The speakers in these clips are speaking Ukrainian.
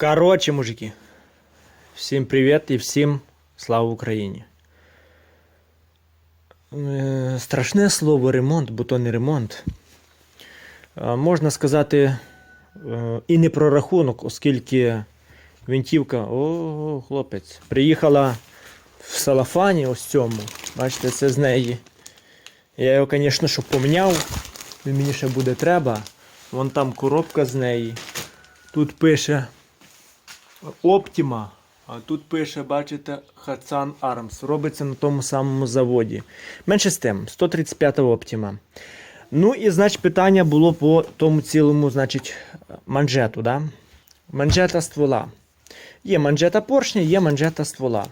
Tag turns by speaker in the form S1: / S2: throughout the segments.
S1: Короче, мужики, всім привіт і всім слава Україні. Е, Страшне слово ремонт, бо то не ремонт. Можна сказати, е, і не про рахунок, оскільки гвинтівка, о, хлопець, приїхала в салафані ось цьому. Бачите, це з неї. Я його, звісно, що поміняв. Він мені ще буде треба. Вон там коробка з неї. Тут пише Optima. А тут пише, бачите, Hatsan Arms. Робиться на тому самому заводі. Менше з тим, 135 Optima. Ну і, значить, питання було по тому цілому, значить, манжету. Да? Манжета ствола. Є манжета поршня, є манжета ствола.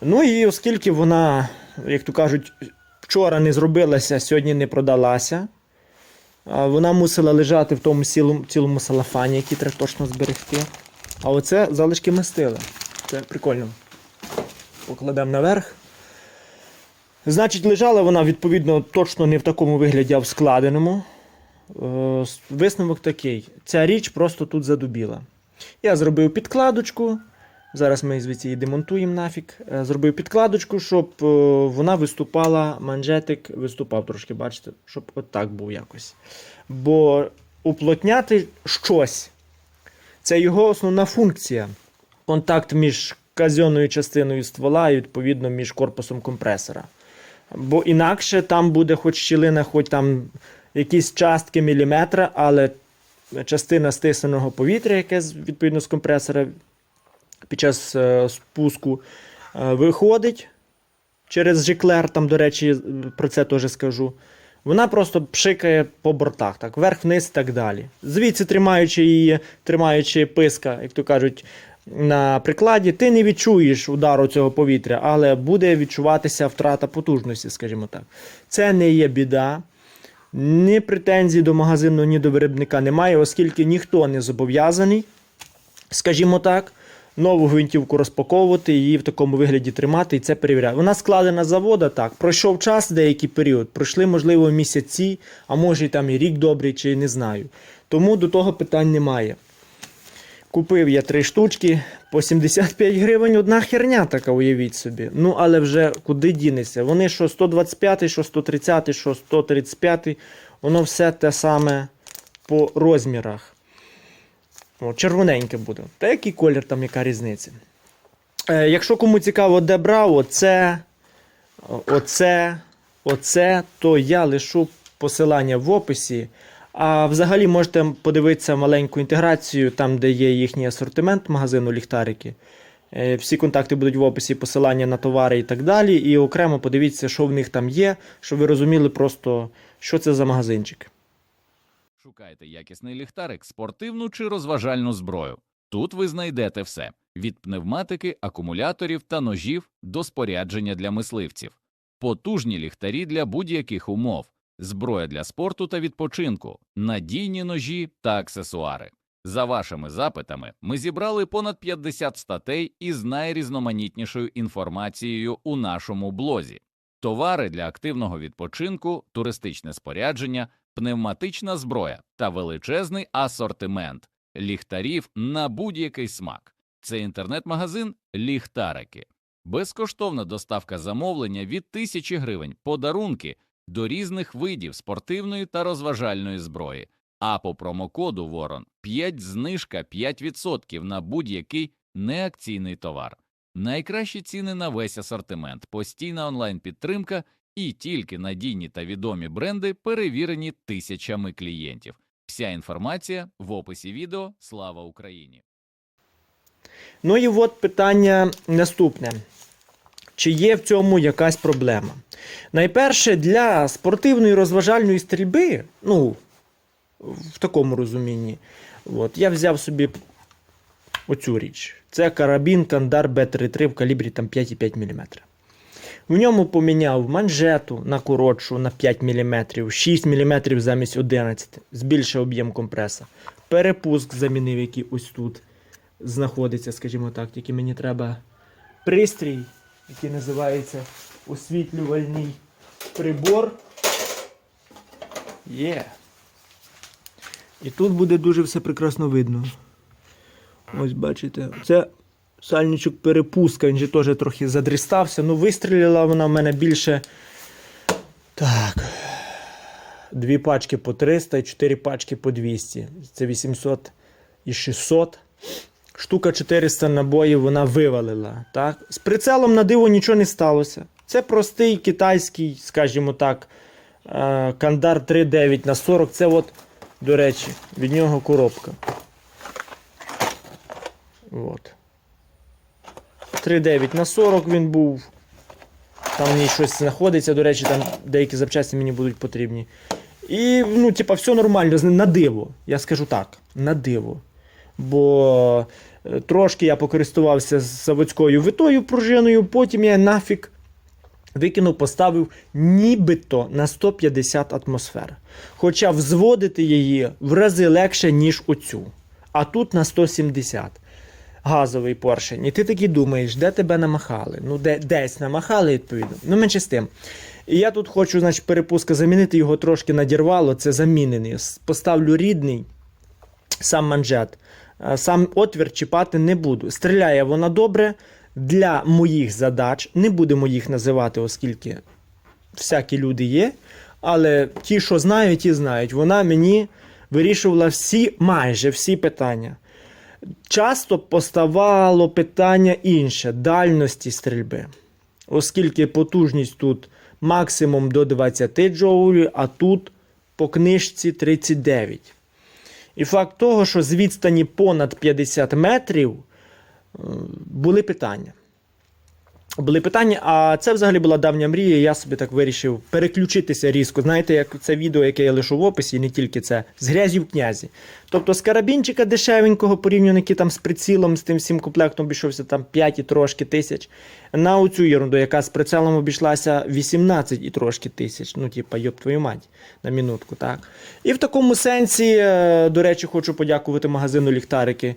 S1: Ну і оскільки вона, як то кажуть, вчора не зробилася, сьогодні не продалася. Вона мусила лежати в тому цілому, цілому салафані, який треба точно зберегти. А оце залишки мастила. Це прикольно. Покладемо наверх. Значить, лежала вона, відповідно, точно не в такому вигляді, а в складеному. Е, Висновок такий: ця річ просто тут задубіла. Я зробив підкладочку. Зараз ми звідси її демонтуємо нафіг. Е, Зробив підкладочку, щоб е, вона виступала, манжетик виступав трошки, бачите, щоб отак був якось. Бо уплотняти щось це його основна функція. Контакт між казьонною частиною ствола і відповідно між корпусом компресора. Бо інакше там буде хоч щілина, хоч там якісь частки міліметра, але частина стисненого повітря, яке відповідно з компресора під час е, спуску е, виходить через жиклер, там, до речі, про це теж скажу. Вона просто пшикає по бортах, так, вверх-вниз і так далі. Звідси, тримаючи її, тримаючи писка, як то кажуть, на прикладі, ти не відчуєш удару цього повітря, але буде відчуватися втрата потужності, скажімо так. Це не є біда. Ні претензій до магазину, ні до виробника немає, оскільки ніхто не зобов'язаний, скажімо так, нову гвинтівку розпаковувати, її в такому вигляді тримати і це перевіряти. Вона складена з завода, так. Пройшов час, деякий період, пройшли, можливо, місяці, а може і там і рік добрий, чи не знаю. Тому до того питань немає. Купив я три штучки по 75 гривень. Одна херня така, уявіть собі. Ну, але вже куди дінеться? Вони що 125, що 130, що 135, воно все те саме по розмірах. О, червоненьке буде. Та який колір там, яка різниця? Е, якщо кому цікаво, де брав, оце, оце, оце, то я лишу посилання в описі. А взагалі можете подивитися маленьку інтеграцію, там, де є їхній асортимент магазину ліхтарики. Е, Всі контакти будуть в описі, посилання на товари і так далі. І окремо подивіться, що в них там є, щоб ви розуміли просто, що це за магазинчик.
S2: Шукайте якісний ліхтарик, спортивну чи розважальну зброю. Тут ви знайдете все: від пневматики, акумуляторів та ножів до спорядження для мисливців, потужні ліхтарі для будь-яких умов, зброя для спорту та відпочинку, надійні ножі та аксесуари. За вашими запитами, ми зібрали понад 50 статей із найрізноманітнішою інформацією у нашому блозі. Товари для активного відпочинку, туристичне спорядження, пневматична зброя та величезний асортимент ліхтарів на будь-який смак. Це інтернет-магазин Ліхтарики. Безкоштовна доставка замовлення від тисячі гривень, подарунки до різних видів спортивної та розважальної зброї. А по промокоду Ворон 5 знижка 5% на будь-який неакційний товар. Найкращі ціни на весь асортимент, постійна онлайн-підтримка і тільки надійні та відомі бренди перевірені тисячами клієнтів. Вся інформація в описі відео. Слава Україні!
S1: Ну і от питання наступне. Чи є в цьому якась проблема? Найперше, для спортивної розважальної стрільби, ну, в такому розумінні, от, я взяв собі оцю річ. Це карабін Кандар Б-33 в калібрі там 5,5 мм. В ньому поміняв манжету на коротшу на 5 мм, 6 мм замість 11 збільшив об'єм компреса. Перепуск замінив, який ось тут знаходиться, скажімо так, тільки мені треба пристрій, який називається освітлювальний прибор. Є. І тут буде дуже все прекрасно видно. Ось бачите, це сальничок перепустка, він же теж трохи задрістався. Ну, вистрілила вона в мене більше. Так. Дві пачки по 300 і 4 пачки по 200. Це 800 і 600. Штука 400 набоїв вона вивалила. Так? З прицелом на диво нічого не сталося. Це простий китайський, скажімо так, е, Кандар 3.9 на 40. Це от, до речі, від нього коробка. От. 3.9 на 40 він був. Там ній щось знаходиться, до речі, там деякі запчасті мені будуть потрібні. І, ну, типа, все нормально, на диво. Я скажу так, на диво. Бо е, трошки я покористувався заводською витою пружиною, потім я нафіг викинув, поставив нібито на 150 атмосфер. Хоча взводити її в рази легше, ніж оцю. А тут на 170 газовий поршень. І ти такий думаєш, де тебе намахали? Ну, де, десь намахали, відповідно. Ну, менше з тим. І я тут хочу, значить, перепуска замінити його трошки надірвало. Це замінений. Поставлю рідний, сам манжет. Е, Сам отвір чіпати не буду. Стріляє вона добре для моїх задач. Не будемо їх називати, оскільки всякі люди є. Але ті, що знають, ті знають. Вона мені вирішувала всі, майже всі питання. Часто поставало питання інше дальності стрільби. Оскільки потужність тут максимум до 20 джоулів, а тут по книжці 39. І факт того, що з відстані понад 50 метрів були питання. Були питання, а це взагалі була давня мрія. Я собі так вирішив переключитися різко. Знаєте, як це відео, яке я лишу в описі, і не тільки це, з грязі в князі. Тобто з карабінчика дешевенького, порівняно який там з прицілом, з тим всім комплектом обійшовся там 5 і трошки тисяч. На оцю ерунду, яка з прицелом обійшлася 18 і трошки тисяч. Ну, типа, йоп твою мать, на минутку, так. І в такому сенсі, е, до речі, хочу подякувати магазину ліхтарики.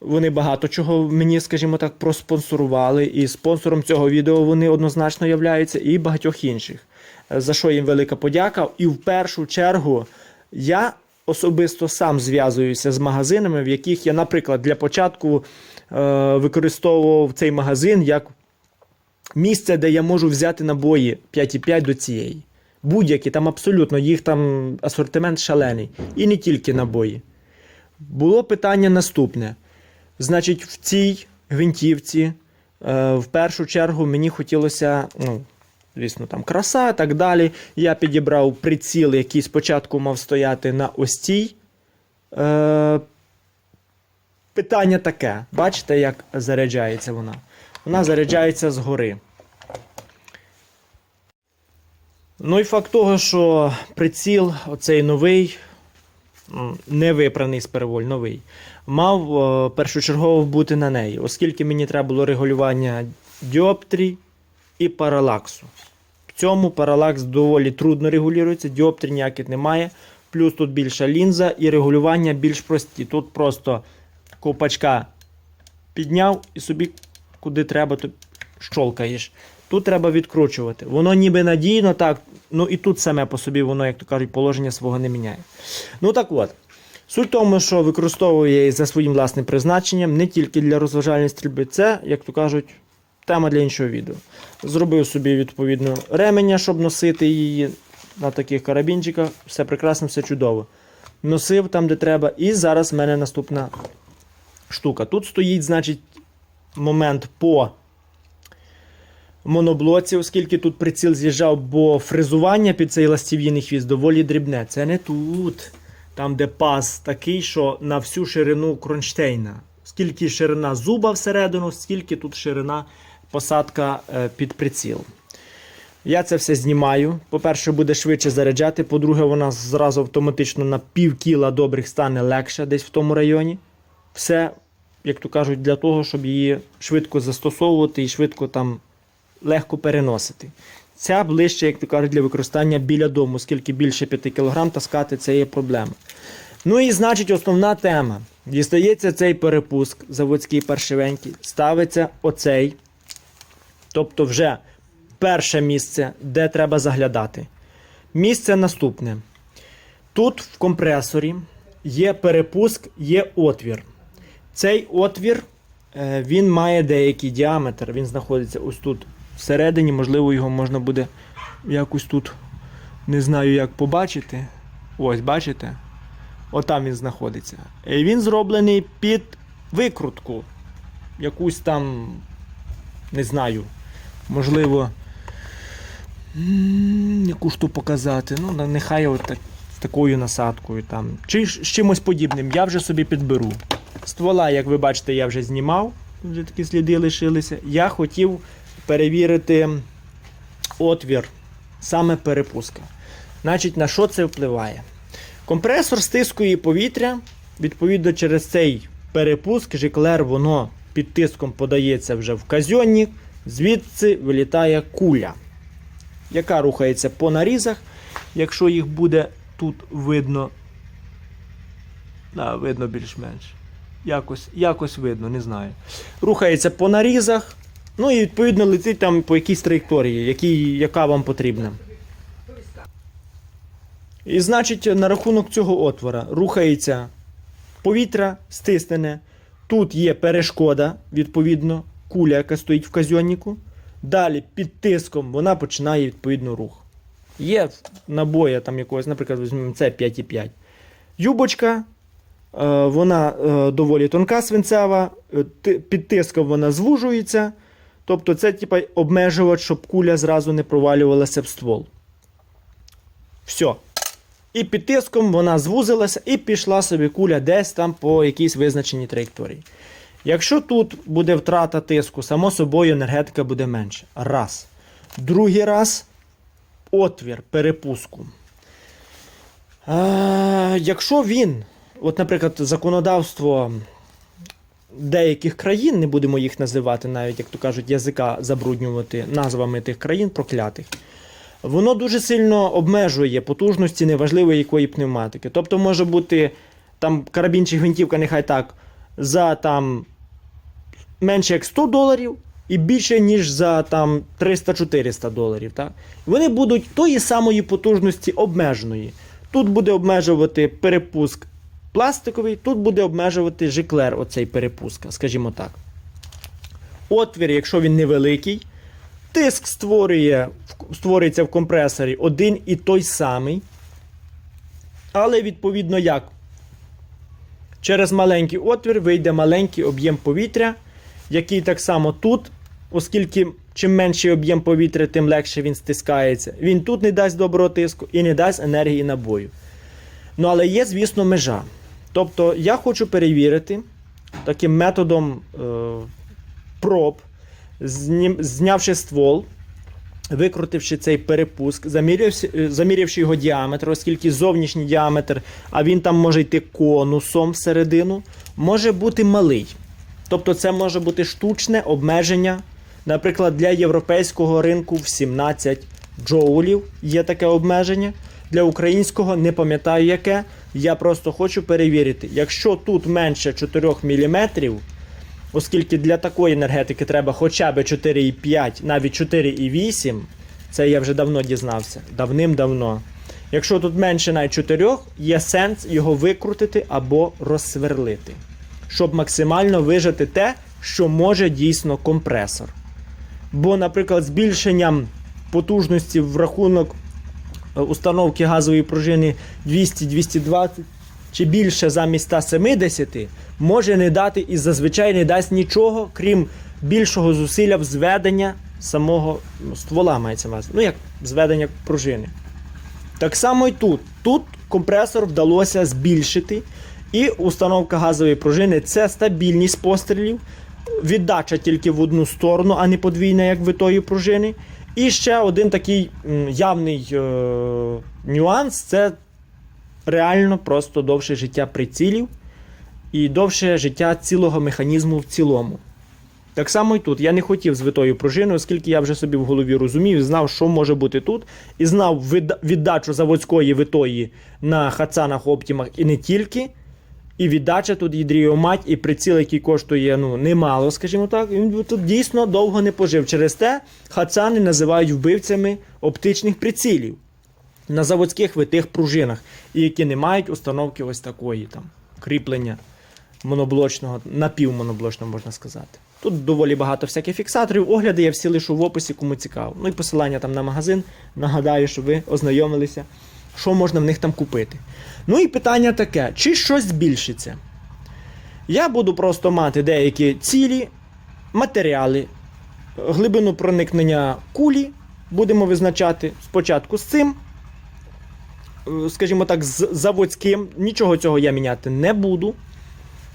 S1: Вони багато чого мені, скажімо так, проспонсорували. І спонсором цього відео вони однозначно являються, і багатьох інших. Е, За що їм велика подяка. І в першу чергу я особисто сам зв'язуюся з магазинами, в яких я, наприклад, для початку е, використовував цей магазин як місце, де я можу взяти набої 5,5 до цієї. Будь-які, там абсолютно, їх там асортимент шалений. І не тільки набої. Було питання наступне. Значить, в цій гвинтівці, е, в першу чергу, мені хотілося, ну, звісно, там краса і так далі. Я підібрав приціл, який спочатку мав стояти на ось цій. Е, питання таке. Бачите, як заряджається вона? Вона заряджається згори. Ну і факт того, що приціл, оцей новий, не випраний з переволь, новий, мав е, першочергово бути на неї, оскільки мені треба було регулювання діоптрій і паралаксу. В цьому паралакс доволі трудно регулюється, діоптрій ніяких немає. Плюс тут більша лінза і регулювання більш прості. Тут просто ковпачка підняв і собі куди треба, то щолкаєш. Тут треба відкручувати. Воно ніби надійно, так, ну і тут саме по собі воно, як то кажуть, положення свого не міняє. Ну так от. Суть в тому, що використовую я її за своїм власним призначенням, не тільки для розважальної стрільби. Це, як то кажуть, тема для іншого відео. Зробив собі відповідно ременя, щоб носити її на таких карабінчиках. Все прекрасно, все чудово. Носив там, де треба. І зараз в мене наступна штука. Тут стоїть, значить, момент по моноблоці, оскільки тут приціл з'їжджав, бо фрезування під цей ластів'їний хвіст доволі дрібне. Це не тут. Там, де паз такий, що на всю ширину кронштейна. Скільки ширина зуба всередину, скільки тут ширина посадка е, під приціл. Я це все знімаю. По-перше, буде швидше заряджати. По-друге, вона зразу автоматично на пів кіла добрих стане легше десь в тому районі. Все, як то кажуть, для того, щоб її швидко застосовувати і швидко там легко переносити. Ця ближче, як то кажуть, для використання біля дому, оскільки більше 5 кг таскати це є проблема. Ну і значить, основна тема. Дістається цей перепуск заводський паршивенький, ставиться оцей. Тобто, вже перше місце, де треба заглядати. Місце наступне. Тут в компресорі є перепуск, є отвір. Цей отвір е, він має деякий діаметр. Він знаходиться ось тут всередині. Можливо, його можна буде якось тут, не знаю, як побачити. Ось, бачите? Отам він знаходиться. І він зроблений під викрутку. Якусь там, не знаю, можливо, яку ж то показати. Ну, нехай от так, з такою насадкою там. Чи з чимось подібним. Я вже собі підберу. Ствола, як ви бачите, я вже знімав. Вже такі сліди лишилися. Я хотів перевірити отвір, саме перепуска. Значить, на що це впливає? Компресор стискує повітря, відповідно, через цей перепуск жиклер воно під тиском подається вже в казьонник, звідси вилітає куля, яка рухається по нарізах. Якщо їх буде тут видно, да, видно більш-менш. Якось, якось видно, не знаю. Рухається по нарізах, ну і відповідно летить там по якійсь траєкторії, якій, яка вам потрібна. І значить, на рахунок цього отвора рухається повітря стиснене. Тут є перешкода, відповідно, куля, яка стоїть в казьоннику. Далі під тиском вона починає відповідно рух. Є набоя там якогось, наприклад, візьмемо це 5,5. Юбочка, е, вона е, доволі тонка свинцева, е, під тиском вона звужується. Тобто це типа обмежувач, щоб куля зразу не провалювалася в ствол. Все. І під тиском вона звузилася і пішла собі куля десь там по якійсь визначеній траєкторії. Якщо тут буде втрата тиску, само собою енергетика буде менше. Раз. Другий раз отвір перепуску. А, якщо він, от, наприклад, законодавство деяких країн, не будемо їх називати, навіть, як то кажуть, язика забруднювати назвами тих країн проклятих. Воно дуже сильно обмежує потужності неважливо якої пневматики. Тобто може бути там карабін чи гвинтівка, нехай так, за там менше як 100 доларів і більше, ніж за там 300-400 доларів. Так? Вони будуть тої самої потужності обмеженої. Тут буде обмежувати перепуск пластиковий, тут буде обмежувати жиклер, оцей перепуск, скажімо так. Отвір, якщо він невеликий, Тиск створює, створюється в компресорі один і той самий. Але відповідно як? Через маленький отвір вийде маленький об'єм повітря, який так само тут, оскільки чим менший об'єм повітря, тим легше він стискається. Він тут не дасть доброго тиску і не дасть енергії набою. Ну, але є, звісно, межа. Тобто я хочу перевірити таким методом е, проб, знявши ствол, викрутивши цей перепуск, замірявши, е, замірявши його діаметр, оскільки зовнішній діаметр, а він там може йти конусом всередину, може бути малий. Тобто це може бути штучне обмеження. Наприклад, для європейського ринку в 17 джоулів є таке обмеження. Для українського не пам'ятаю яке. Я просто хочу перевірити, якщо тут менше 4 мм, оскільки для такої енергетики треба хоча б 4,5, навіть 4,8, це я вже давно дізнався, давним-давно. Якщо тут менше навіть 4, є сенс його викрутити або розсверлити, щоб максимально вижати те, що може дійсно компресор. Бо, наприклад, збільшенням потужності в рахунок установки газової пружини 200-220 чи більше замість 170 може не дати і зазвичай не дасть нічого, крім більшого зусилля в зведення самого ну, ствола мається на. Ну як зведення пружини. Так само і тут. Тут компресор вдалося збільшити. І установка газової пружини це стабільність пострілів, віддача тільки в одну сторону, а не подвійна, як витої пружини. І ще один такий явний е- нюанс це реально просто довше життя прицілів і довше життя цілого механізму в цілому. Так само і тут. Я не хотів з витою пружиною, оскільки я вже собі в голові розумів, знав, що може бути тут, і знав відда- віддачу заводської витої на хацанах оптімах і не тільки. І віддача тут їдріє мать, і приціл, який коштує ну, немало, скажімо так, він тут дійсно довго не пожив. Через те хацани називають вбивцями оптичних прицілів на заводських витих пружинах, і які не мають установки ось такої там кріплення моноблочного, напівмоноблочного, можна сказати. Тут доволі багато всяких фіксаторів. Огляди я всі лишу в описі, кому цікаво. Ну і посилання там на магазин. Нагадаю, щоб ви ознайомилися, що можна в них там купити. Ну і питання таке: чи щось збільшиться? Я буду просто мати деякі цілі, матеріали, глибину проникнення кулі. Будемо визначати спочатку з цим, е, скажімо так, з заводським. Нічого цього я міняти не буду.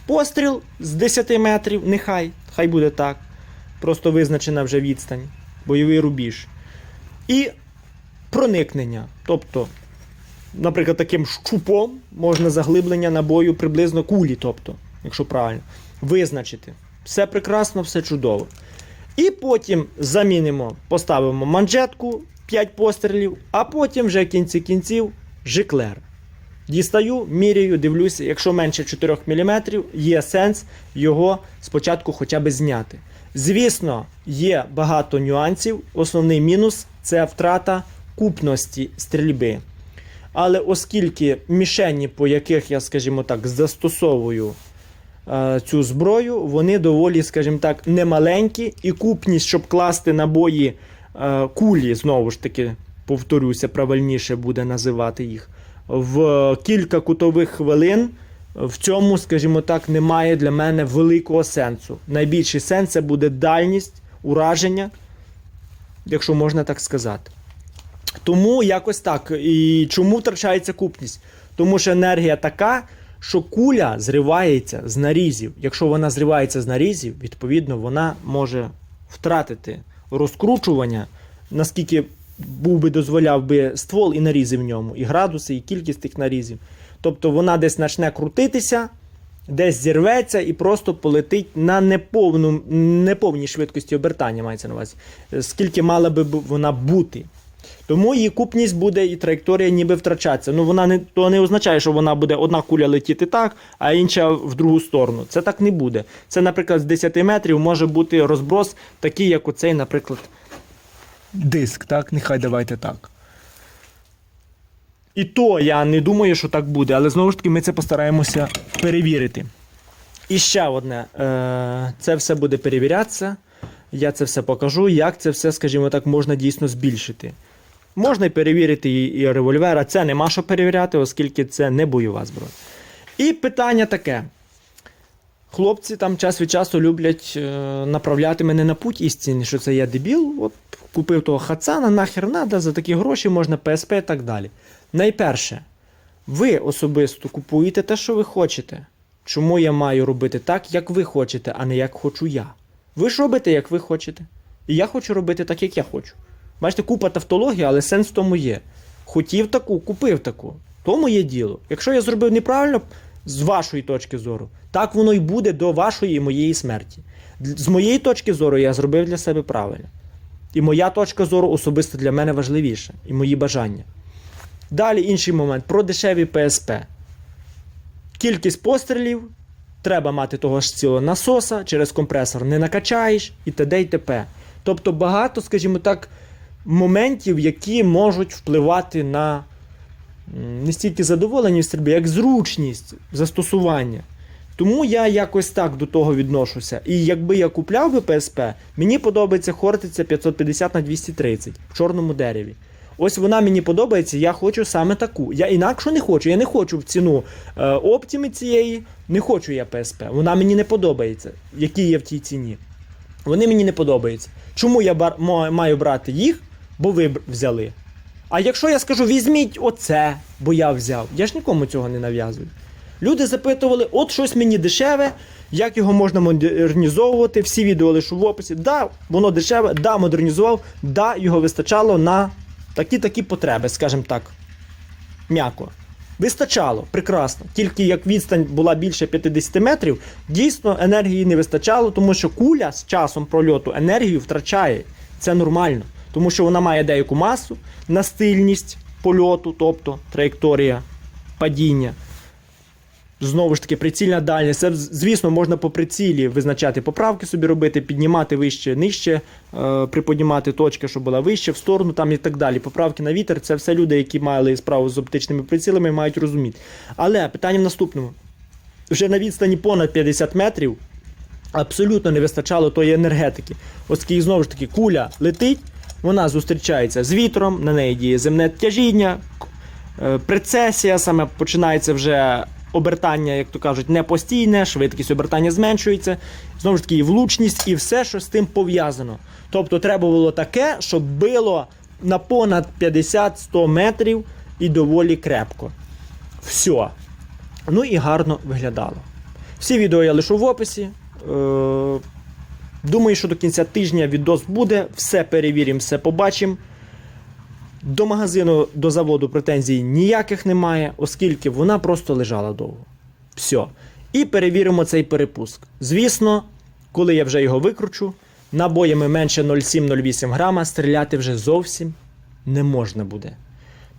S1: Постріл з 10 метрів, нехай, хай буде так. Просто визначена вже відстань, бойовий рубіж. І проникнення. Тобто, наприклад, таким щупом можна заглиблення набою приблизно кулі, тобто, якщо правильно, визначити. Все прекрасно, все чудово. І потім замінимо, поставимо манжетку 5 пострілів, а потім вже в кінці кінців жиклер. Дістаю, міряю, дивлюся, якщо менше 4 мм, є сенс його спочатку хоча б зняти. Звісно, є багато нюансів. Основний мінус це втрата купності стрільби. Але оскільки мішені, по яких я, скажімо так, застосовую е, цю зброю, вони доволі, скажімо так, немаленькі, і купність, щоб класти набої е, кулі, знову ж таки, повторюся, правильніше буде називати їх, в кілька кутових хвилин. В цьому, скажімо так, немає для мене великого сенсу. Найбільший сенс це буде дальність ураження, якщо можна так сказати. Тому якось так. І чому втрачається купність? Тому що енергія така, що куля зривається з нарізів. Якщо вона зривається з нарізів, відповідно вона може втратити розкручування, наскільки був би дозволяв би ствол і нарізи в ньому, і градуси, і кількість тих нарізів. Тобто вона десь почне крутитися, десь зірветься і просто полетить на неповну, неповній швидкості обертання, мається на увазі, скільки мала би вона бути. Тому її купність буде і траєкторія ніби втрачатися. Ну вона не то не означає, що вона буде одна куля летіти так, а інша в другу сторону. Це так не буде. Це, наприклад, з 10 метрів може бути розброс такий, як оцей, наприклад, диск. Так, нехай давайте так. І то я не думаю, що так буде, але знову ж таки ми це постараємося перевірити. І ще одне: е, це все буде перевірятися. Я це все покажу, як це все, скажімо так, можна дійсно збільшити. Можна перевірити і револьвер, а це нема що перевіряти, оскільки це не бойова зброя. І питання таке. Хлопці там час від часу люблять е, направляти мене на путь істини, що це я дебіл. От купив того хацана, нахер надо, за такі гроші можна ПСП і так далі. Найперше, ви особисто купуєте те, що ви хочете. Чому я маю робити так, як ви хочете, а не як хочу я? Ви ж робите, як ви хочете. І я хочу робити так, як я хочу. Бачите, купа тавтології, але сенс в тому є. Хотів таку, купив таку. То моє діло. Якщо я зробив неправильно, з вашої точки зору, так воно й буде до вашої і моєї смерті. З моєї точки зору я зробив для себе правильно. І моя точка зору особисто для мене важливіша, і мої бажання. Далі інший момент про дешеві ПСП. Кількість пострілів, треба мати того ж цілого насоса, через компресор не накачаєш і т.д. і т.п. Тобто багато, скажімо так, моментів, які можуть впливати на не стільки задоволення в стрільбі, як зручність застосування. Тому я якось так до того відношуся. І якби я купляв би ПСП, мені подобається Хортиця 550 на 230 в чорному дереві. Ось вона мені подобається, я хочу саме таку. Я інакше не хочу. Я не хочу в ціну е, оптіми цієї, не хочу я ПСП. Вона мені не подобається, які є в тій ціні. Вони мені не подобаються. Чому я бар- маю брати їх? Бо ви взяли. А якщо я скажу, візьміть оце, бо я взяв, я ж нікому цього не нав'язую. Люди запитували, от щось мені дешеве, як його можна модернізовувати. Всі відео лишу в описі. Да, воно дешеве, да, модернізував, да, його вистачало на такі-такі потреби, скажімо так. М'яко. Вистачало, прекрасно. Тільки як відстань була більше 50 метрів, дійсно енергії не вистачало, тому що куля з часом прольоту енергію втрачає. Це нормально. Тому що вона має деяку масу, настильність польоту, тобто траєкторія падіння. Знову ж таки, прицільна дальність. Це, звісно, можна по прицілі визначати поправки собі робити, піднімати вище, нижче, е, приподнімати точки, щоб була вище, в сторону там і так далі. Поправки на вітер це все люди, які мали справу з оптичними прицілами, мають розуміти. Але питання в наступному: вже на відстані понад 50 метрів абсолютно не вистачало тої енергетики. Оскільки знову ж таки куля летить, вона зустрічається з вітром, на неї діє земне тяжіння, е, прецесія, саме починається вже обертання, як то кажуть, не постійне, швидкість обертання зменшується. Знову ж таки, і влучність, і все, що з тим пов'язано. Тобто треба було таке, щоб било на понад 50-100 метрів і доволі крепко. Все. Ну і гарно виглядало. Всі відео я лишу в описі. Думаю, що до кінця тижня відос буде. Все перевіримо, все побачимо. До магазину, до заводу претензій ніяких немає, оскільки вона просто лежала довго. Все. І перевіримо цей перепуск. Звісно, коли я вже його викручу, набоями менше 0,7-0,8 грама стріляти вже зовсім не можна буде.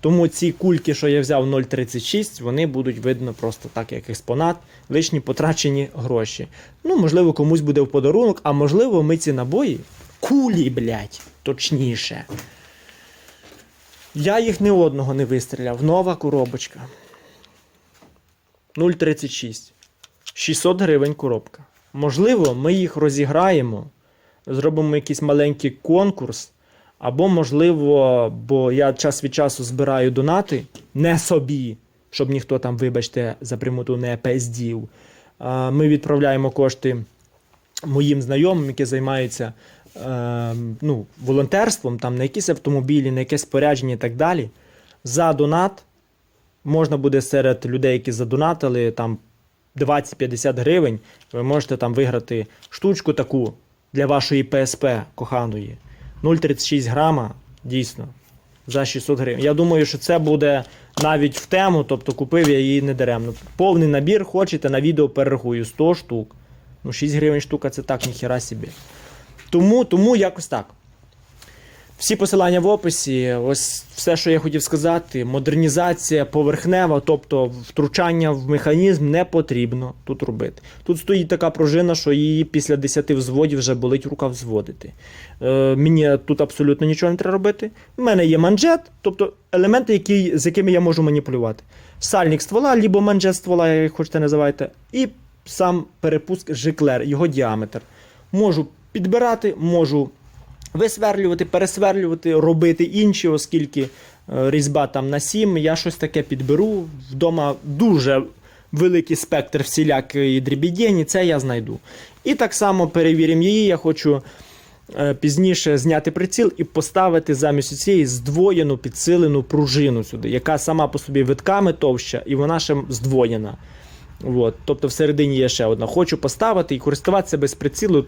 S1: Тому ці кульки, що я взяв 0,36, вони будуть видно просто так, як експонат, лишні потрачені гроші. Ну, можливо, комусь буде в подарунок, а можливо, ми ці набої кулі, блядь, точніше. Я їх ні одного не вистріляв. Нова коробочка. 0,36. 600 гривень коробка. Можливо, ми їх розіграємо, зробимо якийсь маленький конкурс. Або, можливо, бо я час від часу збираю донати не собі, щоб ніхто там, вибачте, за примуту не пездів. Ми відправляємо кошти моїм знайомим, які займаються е, ну, волонтерством, там, на якісь автомобілі, на якесь спорядження і так далі. За донат можна буде серед людей, які задонатили там 20-50 гривень, ви можете там виграти штучку таку для вашої ПСП коханої. 0,36 грама, дійсно, за 600 гривень. Я думаю, що це буде навіть в тему, тобто купив я її не даремно. Повний набір хочете, на відео перерахую 100 штук. Ну, 6 гривень штука це так, ніхіра собі. Тому, тому якось так. Всі посилання в описі. Ось все, що я хотів сказати. Модернізація поверхнева, тобто втручання в механізм не потрібно тут робити. Тут стоїть така пружина, що її після 10 взводів вже болить рука взводити. Е, мені тут абсолютно нічого не треба робити. У мене є манжет, тобто елементи, які, з якими я можу маніпулювати. Сальник ствола, лібо манжет ствола, як хочете називайте, і сам перепуск жиклер, його діаметр. Можу підбирати, можу висверлювати, пересверлювати, робити інші, оскільки е, різьба там на 7, я щось таке підберу. Вдома дуже великий спектр всілякої дрібідєні, це я знайду. І так само перевіримо її. Я хочу е, пізніше зняти приціл і поставити замість цієї здвоєну підсилену пружину сюди, яка сама по собі витками товща, і вона ще здвоєна. От, тобто всередині є ще одна. Хочу поставити і користуватися без прицілу.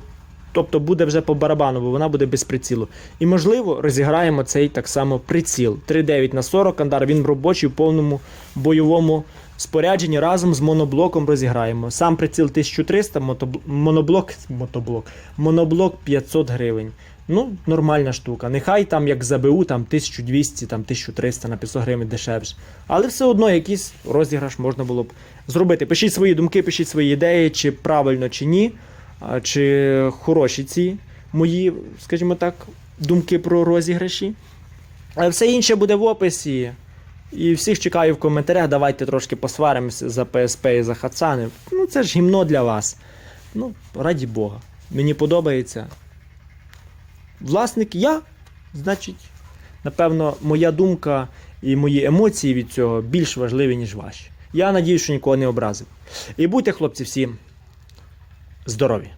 S1: Тобто буде вже по барабану, бо вона буде без прицілу. І можливо розіграємо цей так само приціл. 3,9 на 40 андар. Він робочий в повному бойовому спорядженні разом з моноблоком розіграємо. Сам приціл 1300, мотобл... моноблок, мотоблок, моноблок 500 гривень. Ну, нормальна штука. Нехай там як за БУ, там 1200, там 1300 на 500 гривень дешевше. Але все одно якийсь розіграш можна було б зробити. Пишіть свої думки, пишіть свої ідеї, чи правильно, чи ні. Чи хороші ці мої, скажімо так, думки про розіграші. А все інше буде в описі. І всіх чекаю в коментарях. Давайте трошки посваримося за ПСП і за Хацани. Ну, це ж гімно для вас. Ну, раді Бога. Мені подобається. Власник я, значить, напевно, моя думка і мої емоції від цього більш важливі, ніж ваші. Я надію, що нікого не образив. І будьте, хлопці, всі здорові!